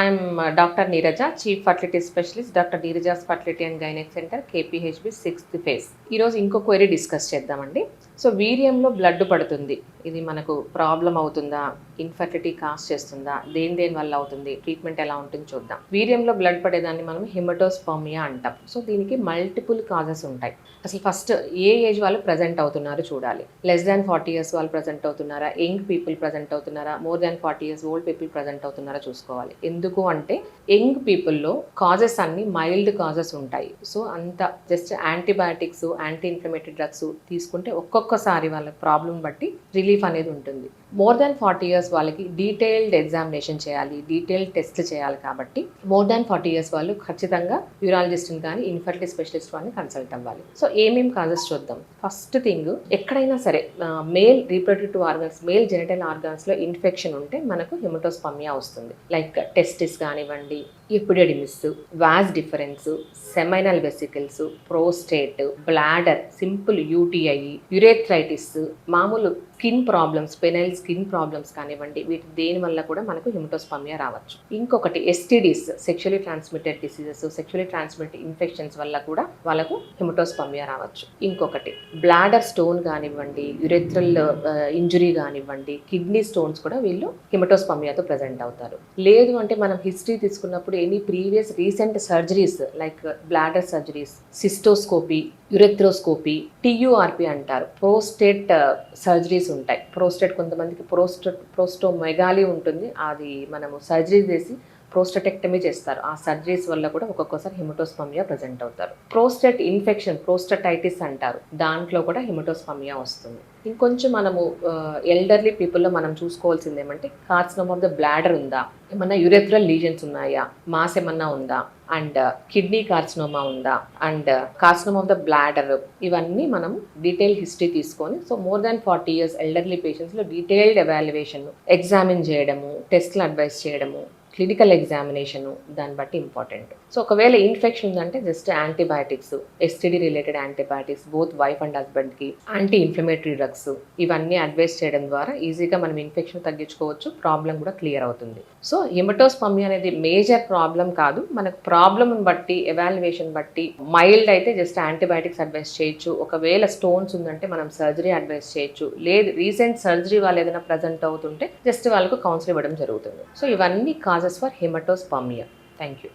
I'm doctor Neeraja chief fertility specialist doctor Neeraja's fertility and gynaec centre KPHB sixth phase ఈరోజు ఇంకో query discuss చేద్దామండి. So వీర్యంలో blood పడుతుంది. ఇది మనకు ప్రాబ్లం అవుతుందా? ఇన్ఫర్టిలిటీ కాస్ చేస్తుందా? దేని దేని వల్ల అవుతుంది? ట్రీట్మెంట్ ఎలా ఉంటుంది చూద్దాం. వీర్యంలో బ్లడ్ పడేదాన్ని మనం హిమటోస్పర్మియా అంటాం. సో దీనికి మల్టిపుల్ కాజెస్ ఉంటాయి. అసలు ఫస్ట్ ఏ ఏజ్ వాళ్ళు ప్రజెంట్ అవుతున్నారు చూడాలి. లెస్ దాన్ ఫార్టీ ఇయర్స్ వాళ్ళు ప్రజెంట్ అవుతున్నారా? యంగ్ పీపుల్ ప్రజెంట్ అవుతున్నారా? More than forty years old people present అవుతున్నారా చూసుకోవాలి. ఎందుకు అంటే యంగ్ పీపుల్లో కాజెస్ అన్ని మైల్డ్ కాజెస్ ఉంటాయి. సో అంత just antibiotics anti inflammatory drugs తీసుకుంటే ఒక్కొక్క ఒక్కొక్కసారి వాళ్ళ ప్రాబ్లం బట్టి రిలీఫ్ అనేది ఉంటుంది. మోర్ దాన్ ఫార్టీ ఇయర్స్ వాళ్ళకి డీటెయిల్డ్ ఎగ్జామినేషన్ చేయాలి డీటెయిల్డ్ టెస్ట్లు చేయాలి కాబట్టి మోర్ దాన్ ఫార్టీ ఇయర్స్ వాళ్ళు ఖచ్చితంగా యూరాలజిస్ట్ని కానీ ఇన్ఫర్టిలిటీ స్పెషలిస్ట్ వాళ్ళని కన్సల్ట్ అవ్వాలి. సో ఏమేమి కాజెస్ చూద్దాం? ఫస్ట్ థింగ్ ఎక్కడైనా సరే male reproductive organs male genital ఆర్గన్స్లో infection ఉంటే మనకు హిమటోస్పమియా వస్తుంది. లైక్ టెస్టిస్ కానివ్వండి epididymis vas deferens seminal vesicles prostate bladder simple UTI urethritis మామూలు skin problems penile skin problems కానివ్వండి వీటి దేని వల్ల కూడా మనకు హిమటోస్పమియా రావచ్చు. ఇంకొకటి STDs sexually transmitted diseases sexually transmitted infections వల్ల కూడా వాళ్ళకు హిమటోస్పమియా రావచ్చు. ఇంకొకటి బ్లాడర్ స్టోన్ కానివ్వండి యురెథ్రల్ ఇంజురీ కానివ్వండి కిడ్నీ స్టోన్స్ కూడా వీళ్ళు హిమటోస్పమియాతో ప్రజెంట్ అవుతారు. లేదు అంటే మనం హిస్టరీ తీసుకున్నప్పుడు any previous recent surgeries like bladder surgeries cystoscopy urethroscopy TURP అంటారు. ప్రోస్టేట్ సర్జరీస్ ఉంటాయి. ప్రోస్టేట్ కొంతమందికి ప్రోస్టేట్ మెగాలి ఉంటుంది. అది మనము సర్జరీ చేసి ప్రోస్టటెక్టమీ చేస్తారు. ఆ సర్జరీస్ వల్ల కూడా ఒక్కొక్కసారి హిమటోస్పమియా ప్రజెంట్ అవుతారు. ప్రోస్టేట్ ఇన్ఫెక్షన్ ప్రోస్టటైటిస్ అంటారు. దాంట్లో కూడా హిమటోస్పమియా వస్తుంది. ఇంకొంచెం మనము ఎల్డర్లీ పీపుల్లో మనం చూసుకోవాల్సింది ఏమంటే కార్సినోమ్ ఆఫ్ ద బ్లాడర్ ఉందా? ఏమన్నా యురెథ్రల్ లీజన్స్ ఉన్నాయా? మాస్ ఏమన్నా ఉందా? అండ్ కిడ్నీ కార్సినోమా ఉందా? And carcinoma of the bladder ఇవన్నీ మనం డీటెయిల్ హిస్టరీ తీసుకొని so more than forty years elderly పేషెంట్స్లో detailed evaluation examine చేయడము టెస్ట్లు అడ్వైస్ చేయడము క్లినికల్ ఎగ్జామినేషన్ దాన్ని బట్టి ఇంపార్టెంట్. సో ఒకవేళ ఇన్ఫెక్షన్ ఉందంటే just antibiotics STD related antibiotics both wife and హస్బెండ్కి యాంటీ ఇన్ఫ్లమేటరీ డ్రగ్స్ ఇవన్నీ అడ్వైస్ చేయడం ద్వారా ఈజీగా మనం ఇన్ఫెక్షన్ తగ్గించుకోవచ్చు ప్రాబ్లం కూడా క్లియర్ అవుతుంది. సో హిమటోస్పమి అనేది మేజర్ ప్రాబ్లం కాదు. మనకు ప్రాబ్లంని బట్టి ఎవాల్యుయేషన్ బట్టి మైల్డ్ అయితే జస్ట్ యాంటీబయాటిక్స్ అడ్వైస్ చేయొచ్చు. ఒకవేళ స్టోన్స్ ఉందంటే మనం సర్జరీ అడ్వైస్ చేయొచ్చు. లేదు రీసెంట్ సర్జరీ వాళ్ళు ఏదైనా ప్రజెంట్ అవుతుంటే జస్ట్ వాళ్ళకు కౌన్సిల్ ఇవ్వడం జరుగుతుంది. సో ఇవన్నీ causes for haematospermia thank you